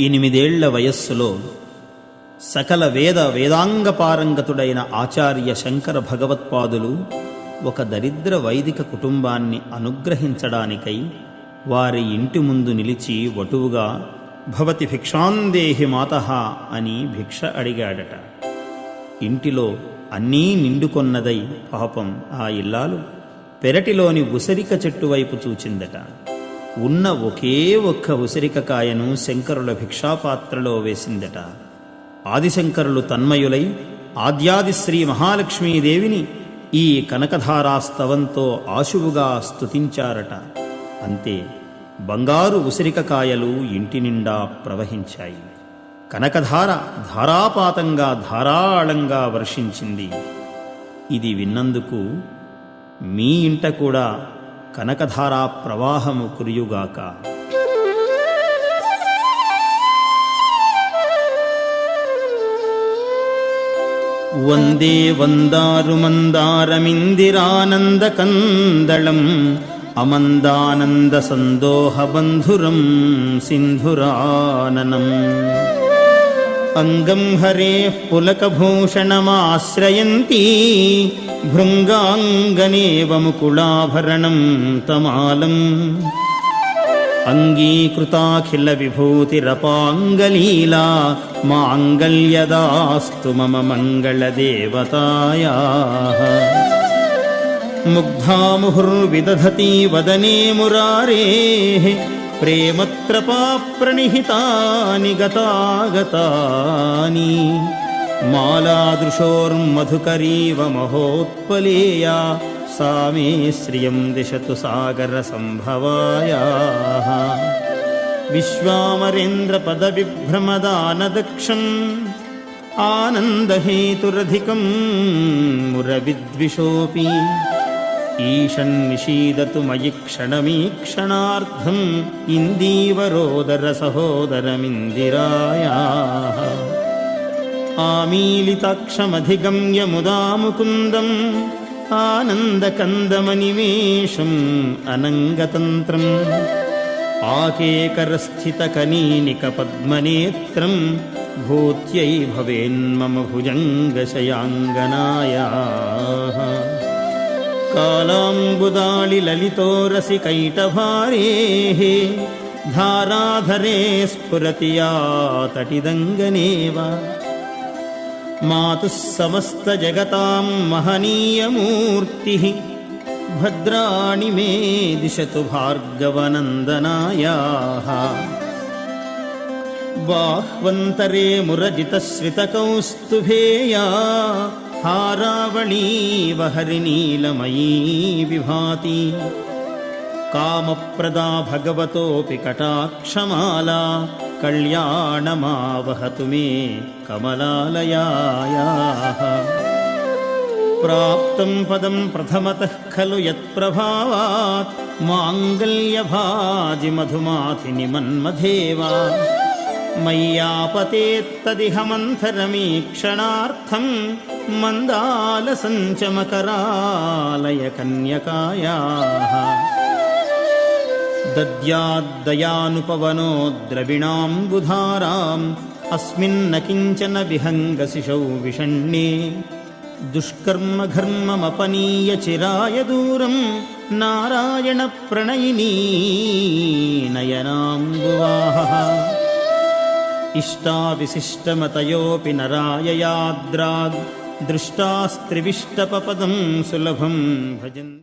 ఎనిమిదేళ్ళ వయస్సులో సకల వేద వేదాంగ పారంగతుడైన ఆచార్య శంకర భగవత్పాదులు ఒక దరిద్ర వైదిక కుటుంబాన్ని అనుగ్రహించడానికై వారి ఇంటి ముందు నిలిచి వటువుగా భవతి భిక్షాందేహి మాత అని భిక్ష అడిగాడట. ఇంటిలో అన్నీ నిండుకొన్నదై పాపం ఆ ఇల్లాలు పెరటిలోని ఉసరిక చెట్టు వైపు చూచిందట. ఉన్న ఒకే ఒక్క ఉసిరికకాయను శంకరుల భిక్షాపాత్రలో వేసిందట. ఆదిశంకరులు తన్మయులై ఆద్యాది శ్రీ మహాలక్ష్మీదేవిని ఈ కనకధారాస్తవంతో ఆశువుగా స్తుతించారట. అంతే బంగారు ఉసిరికకాయలు ఇంటి నిండా ప్రవహించాయి. కనకధార ధారాపాతంగా ధారాళంగా వర్షించింది. ఇది విన్నందుకు మీ ఇంట కూడా కనకధారా ప్రవాహము కురియుగాక. వందే వందారు వందారుమందారమిందిరానందకందళం అమందానంద సందోహ బంధురం సింధురాననం. అంగం హరేః పులకభూషణమాశ్రయంతి భృంగాంగనేవ ముకుళాభరణం తమాలం అంగీకృతాఖిల విభూతిరపాంగలీలా మాంగళ్యదాస్తు మమ మంగళదేవతాయా ముగ్ధాముహుర్విదధతి వదనే మురారేः प्रेमत्रपाप्रणिहितानि गतागतानि मालादृशोर्मधुकरीव महोत्पलेया सा मे श्रियं दिशतु सागरसम्भवायाः विश्वामरेन्द्रपदविभ्रमदानदक्षम् आनन्दहेतुरधिकं मुरविद्विषोऽपि ईशन्निषीदतु मयि क्षणमीक्षणार्थम् इन्दीवरोदरसहोदरमिन्दिरायाः आमीलिताक्षमधिगम्य मुदा मुकुन्दम् आनन्दकन्दमनिवेशम् अनङ्गतन्त्रम् आकेकरस्थितकनीनिकपद्मनेत्रम् भूत्यै भवेन्मम भुजङ्गशयाङ्गनायाः कालाम्बुदाळिललितोरसिकैटभारेः धाराधरे स्फुरति या तटिदङ्गनेव मातुः समस्तजगतां महनीयमूर्तिः भद्राणि मे दिशतु भार्गवनन्दनायाः बाह्वन्तरे मुरजितश्रितकौस्तुभेया हारावळीव हरिनीलमयी विभाति कामप्रदा भगवतोऽपि कटाक्षमाला कल्याणमावहतु मे कमलालयायाः प्राप्तं पदं प्रथमतः खलु यत्प्रभावात् माङ्गल्यभाजिमधुमाथिनि मन्मधेवा मय्यापतेत्तदिह मन्थरमीक्षणार्थं मन्दालसञ्चमकरालयकन्यकायाः दद्याद्दयानुपवनो द्रविणाम्बुधाराम् अस्मिन्न किञ्चन विहङ्गसिषौ विषण्णे दुष्कर्मघर्ममपनीय चिराय दूरम् नारायणप्रणयिनी नयनाम्बुवाहः इष्टाविशिष्टमतयोऽपि नराययाद्राग् दृष्टास्त्रिविष्टपपदं सुलभं भजन्